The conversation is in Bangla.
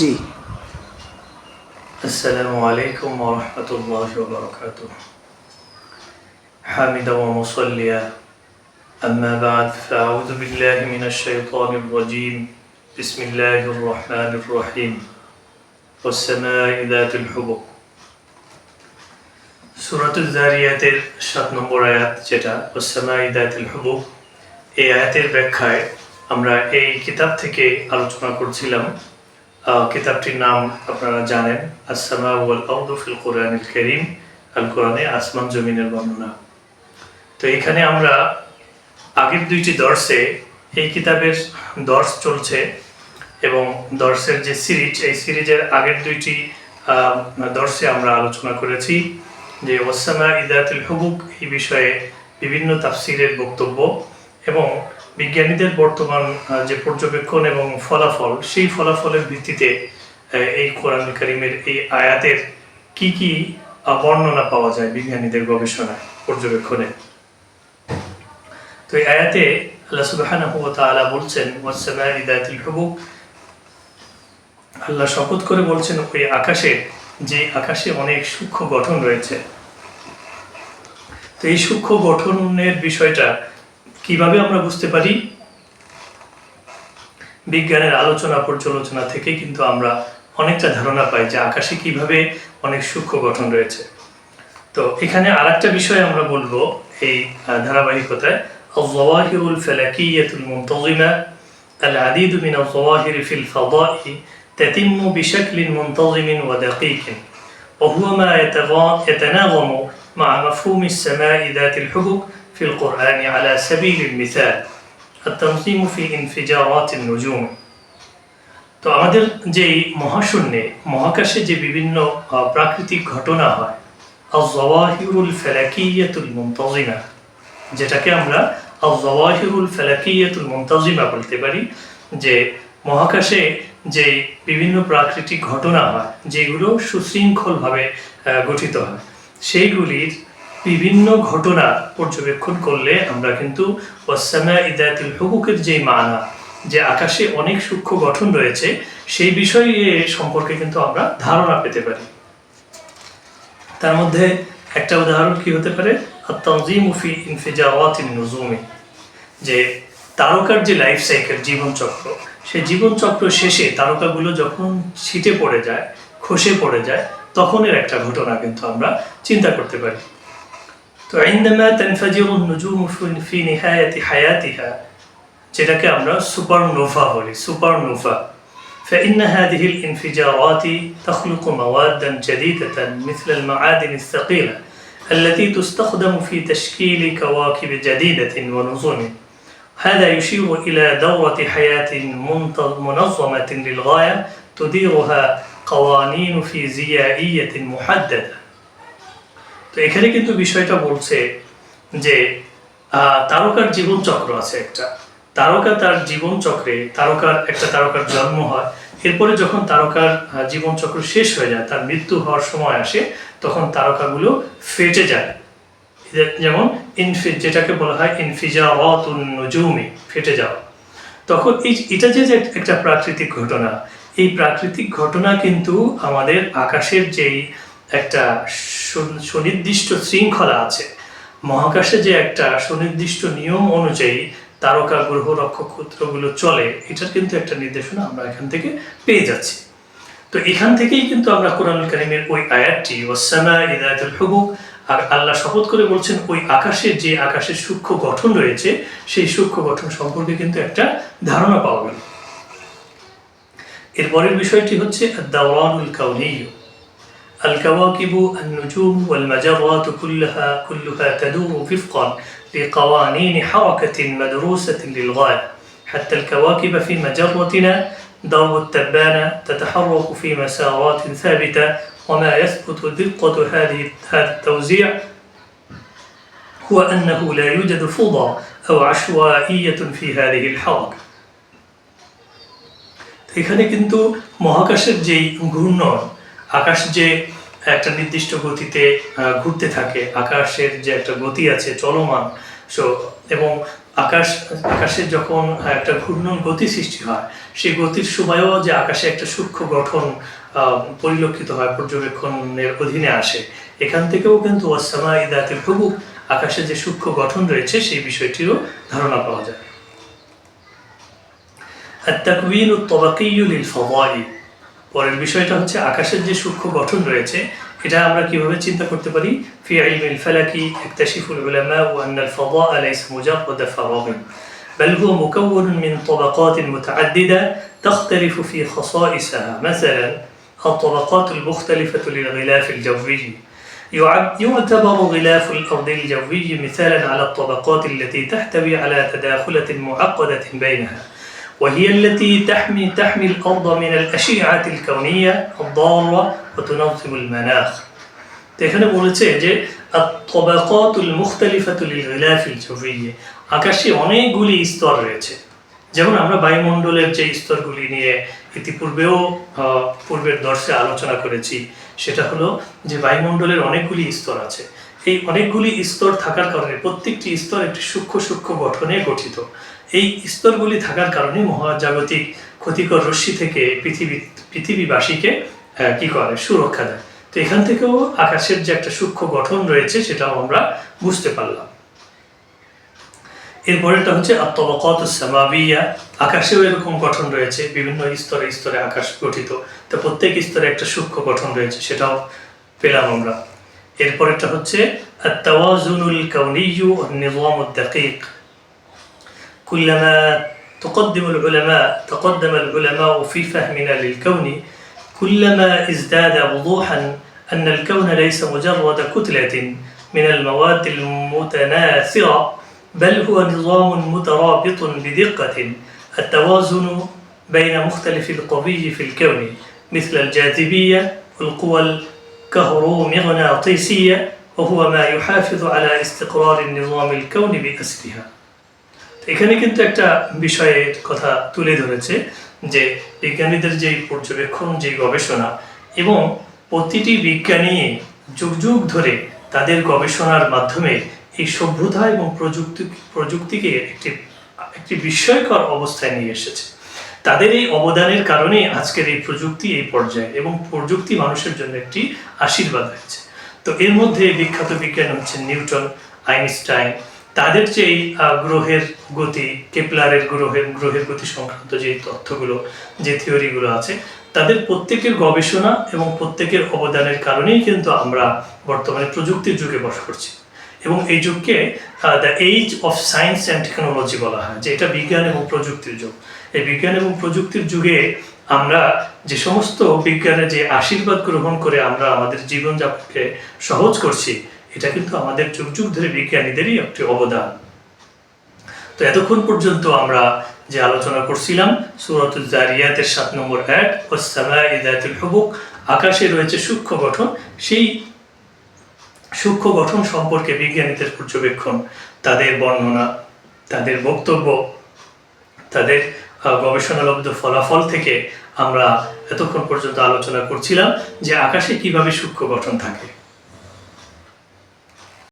জি السلام عليكم ورحمة الله وبركاته حامدا ومصليا أما بعد فأعوذ بالله من الشيطان الرجيم بسم الله الرحمن الرحيم والسماء ذات الحبك সুরাতুল জারিয়াতের সাত নম্বর আয়াত যেটা ওসামাই দাতুল হুবুক এই আয়াতের ব্যাখ্যায় আমরা এই কিতাব থেকে আলোচনা করছিলাম আহ, কিতাবটির নাম আপনারা জানেন ফিল কোরআনিল করিম আল কোরআনে আসমান জমিনের বর্ণনা। তো এখানে আমরা আগের দুইটি দর্শে এই কিতাবের দর্শ চলছে এবং দর্শের যে সিরিজ, এই সিরিজের আগের দুইটি দর্শে আমরা আলোচনা করেছি যে ওসামা ইদাতুল হুবুক এই বিষয়ে বিভিন্ন তাফসিরের বক্তব্য এবং বিজ্ঞানীদের বর্তমান যে পর্যবেক্ষণ এবং ফলাফল, সেই ফলাফলের ভিত্তিতে এই কোরআন করিমের এই আয়াতের কি কি বর্ণনা পাওয়া যায় বিজ্ঞানীদের গবেষণায়, পর্যবেক্ষণে? তো এই আয়াতে আল্লাহ সুবহানাহু বলছেন আল্লাহ শপথ করে বলছেন, ওই আকাশে, যে আকাশে অনেক সূক্ষ্ম গঠন রয়েছে। তো এই সূক্ষ্ম গঠনের বিষয়টা কিভাবে আমরা বুঝতে পারি বিজ্ঞানের আলোচনা পর্যালোচনা থেকে কিন্তু আমরা অনেকটা ধারণা পাই যে আকাশে কিভাবে অনেক সূক্ষ্ম গঠন রয়েছে তো এখানে আরেকটা বিষয় আমরা বলবো এই আহ, ধারাবাহিকতায় الظواهر الفلكية المنتظمة العديد من الظواهر في الفضاء تتم بشكل منتظم ودقيق وهو ما يتغا- يتناغم مع مفهوم السماء ذات الحبك في القرآن على سبيل المثال التنظيم في انفجارات النجوم তো আমাদের যে মহাশূন্যে মহাকাশে যে বিভিন্ন আহ, প্রাকৃতিক ঘটনা হয় আল ফেলাকিয়াতুল মুনতাজিমা যেটাকে আমরা আল ফেলাকিয়াতুল মুনতাজিমা বলতে পারি যে মহাকাশে যে বিভিন্ন প্রাকৃতিক ঘটনা হয় যেগুলো সুশৃঙ্খলভাবে আহ, গঠিত হয় সেইগুলির বিভিন্ন ঘটনা পর্যবেক্ষণ করলে আমরা কিন্তু ওয়াসামা ইদাতুল হুকুকের যে মানা, যে আকাশে অনেক সূক্ষ্ম গঠন রয়েছে, সেই বিষয়ে সম্পর্কে কিন্তু আমরা ধারণা পেতে পারি। তার মধ্যে একটা উদাহরণ কি হতে পারে? আত্মাজিম ফি ইনফিজাওয়াতিন নুজুমি, যে তারকার যে লাইফ সাইকেল, জীবনচক্র, সেই জীবনচক্র শেষে তারকাগুলো যখন ছিটে পড়ে যায়, খসে পড়ে যায়, তখনের একটা ঘটনা কিন্তু আমরা চিন্তা করতে পারি। عندما تنفجر النجوم في- في نهاية حياتها যেটাকে আমরা সুপারনোভা বলি সুপারনোভা فإن هذه الانفجارات تخلق مواد جديدة مثل المعادن الثقيلة التي تستخدم في تشكيل كواكب جديدة ونظم هذا يشير إلى دورة حياة منت- منظمة للغاية تديرها قوانين فيزيائية محددة তো এখানে কিন্তু বিষয়টা বলছে যে তারকার জীবন চক্র আছে একটা। তারকা তার জীবন চক্রে তারকার একটা তারকার জন্ম হয়, এরপরে যখন তারকার জীবন চক্র শেষ হয়ে যায়, তার মৃত্যু হওয়ার সময় আসে, তখন তারকাগুলো ফেটে যায়। যেমন ইনফি, যেটাকে বলা হয় ইনফিজাওয়াতুন নুজুমি, ফেটে যাওয়া। তখন এই, এটা যে একটা প্রাকৃতিক ঘটনা, এই প্রাকৃতিক ঘটনা কিন্তু আমাদের আকাশের যেই একটা সুনির্দিষ্ট শৃঙ্খলা আছে। মহাকাশে যে একটা সুনির্দিষ্ট নিয়ম অনুযায়ী তারকা, গ্রহ নক্ষত্রগুলো চলে, এটার কিন্তু একটা নির্দেশনা আমরা এখান থেকে পেয়ে যাচ্ছি। তো এখান থেকেই কিন্তু আমরা কোরআন কারিমের ওই আয়াতটি ওসামা ইদায়াতুল হুবুক আর আল্লাহ শপথ করে বলছেন, ওই আকাশের যে আকাশের সূক্ষ্ম গঠন রয়েছে, সেই সূক্ষ্ম গঠন সম্পর্কে কিন্তু একটা ধারণা পাওয়া গেল। এরপরের বিষয়টি হচ্ছে দাওয়ানুল কাউনিয় الكواكب النجوم والمجرات كلها كلها تدور وفقا لقوانين حركة مدروسة للغاية حتى الكواكب في مجرتنا درب التبانة تتحرك في مسارات ثابتة وما يثبت دقة هذه هذا التوزيع هو أنه لا يوجد فوضى أو عشوائية في هذه الحركة এখানে কিন্তু মহাকাশের যেই ঘূর্ণন আকাশ যে একটা নির্দিষ্ট গতিতে আহ, ঘুরতে থাকে আকাশের যে একটা গতি আছে চলমান সো এবং আকাশ আকাশে যখন একটা ঘূর্ণন গতি সৃষ্টি হয় সেই গতির সময়ও যে আকাশে একটা সূক্ষ্ম গঠন আহ, পরিলক্ষিত হয় পর্যবেক্ষণের অধীনে আসে এখান থেকেও কিন্তু ওয়াসামা ইদাতের হুবুক আকাশে যে সূক্ষ্ম গঠন রয়েছে সেই বিষয়টিরও ধারণা পাওয়া যায় التكوين الطبقي للفضاء পরের বিষয়টা হচ্ছে আকাশের যে সূক্ষ্ম গঠন রয়েছে এটা আমরা কিভাবে চিন্তা করতে পারি في علم الفلك يكتشف العلماء أن الفضاء ليس مجرد فراغ بل هو مكون من طبقات متعددة تختلف في خصائصها مثلا الطبقات المختلفة للغلاف الجوي يعد- يعتبر غلاف الأرض الجوي مثالا على الطبقات التي تحتوي على تداخلة معقدة بينها وهي التي تحمي تحمي الأرض من الأشعة الكونية الضارة وتنظم المناخ তো এখানে বলেছে যে الطبقات المختلفة للغلاف الجوي আকাশে অনেকগুলি স্তর রয়েছে যেমন আমরা বায়ুমণ্ডলের যে স্তরগুলি নিয়ে ইতিপূর্বেও আহ, পূর্বের দর্শে আলোচনা করেছি সেটা হলো যে বায়ুমণ্ডলের অনেকগুলি স্তর আছে এই অনেকগুলি স্তর থাকার কারণে প্রত্যেকটি স্তর একটি সূক্ষ্ম সূক্ষ্ম গঠনে গঠিত এই স্তরগুলি থাকার কারণে মহাজাগতিক ক্ষতিকর রশ্মি থেকে পৃথিবী, পৃথিবীবাসীকে কি করে? সুরক্ষা দেয়। তো এখান থেকেও আকাশের যে একটা সূক্ষ্ম গঠন রয়েছে, সেটাও আমরা বুঝতে পারলাম। এরপরেটা হচ্ছে, আত্মবকত সামাবিয়া। আকাশেও এরকম গঠন রয়েছে, বিভিন্ন স্তরে স্তরে আকাশ গঠিত। তো প্রত্যেক স্তরে একটা সূক্ষ্ম গঠন রয়েছে, সেটাও পেলাম আমরা। এরপরেটা হচ্ছে আত্মাওয়াজুনুল কাউনিউ নিজাম উদ্দাকিক كلما تقدم العلماء تقدم العلماء في فهمنا للكون كلما ازداد وضوحا أن الكون ليس مجرد كتلة من المواد المتناثرة بل هو نظام مترابط بدقة. التوازن بين مختلف القوي في الكون مثل الجاذبية والقوى الكهرومغناطيسية وهو ما يحافظ على استقرار النظام الكوني بأسرها এখানে কিন্তু একটা বিষয়ের কথা তুলে ধরেছে যে বিজ্ঞানীদের যে পর্যবেক্ষণ, যে গবেষণা এবং প্রতিটি বিজ্ঞানী যুগ যুগ ধরে তাদের গবেষণার মাধ্যমে এই সভ্যতা এবং প্রযুক্তি, প্রযুক্তিকে একটি একটি বিস্ময়কর অবস্থায় নিয়ে এসেছে। তাদের এই অবদানের কারণে আজকের এই প্রযুক্তি এই পর্যায়ে এবং প্রযুক্তি মানুষের জন্য একটি আশীর্বাদ হয়েছে। তো এর মধ্যে বিখ্যাত বিজ্ঞান হচ্ছে নিউটন, আইনস্টাইন তাদের যে গ্রহের গতি, কেপলারের গ্রহের গ্রহের গতি সংক্রান্ত যে তথ্যগুলো, যে থিওরিগুলো আছে, তাদের প্রত্যেকের গবেষণা এবং প্রত্যেকের অবদানের কারণেই কিন্তু আমরা বর্তমানে প্রযুক্তির যুগে বস করছি। এবং এই যুগকে the age of science and technology বলা হয়, যে এটা বিজ্ঞান এবং প্রযুক্তির যুগ। এই বিজ্ঞান এবং প্রযুক্তির যুগে আমরা যে সমস্ত বিজ্ঞানের যে আশীর্বাদ গ্রহণ করে আমরা আমাদের জীবনযাপনকে সহজ করছি এটা কিন্তু আমাদের যুগ যুগ ধরে বিজ্ঞানীদেরই একটি অবদান। তো এতক্ষণ পর্যন্ত আমরা যে আলোচনা করছিলাম সুরতুল জারিয়াতের সাত নম্বর অ্যাড ও সামাইদাতুল হুবুক আকাশে রয়েছে সূক্ষ্ম গঠন। সেই সূক্ষ্ম গঠন সম্পর্কে বিজ্ঞানীদের পর্যবেক্ষণ, তাদের বর্ণনা, তাদের বক্তব্য, তাদের গবেষণালব্ধ ফলাফল থেকে আমরা এতক্ষণ পর্যন্ত আলোচনা করছিলাম যে আকাশে কীভাবে সূক্ষ্ম গঠন থাকে।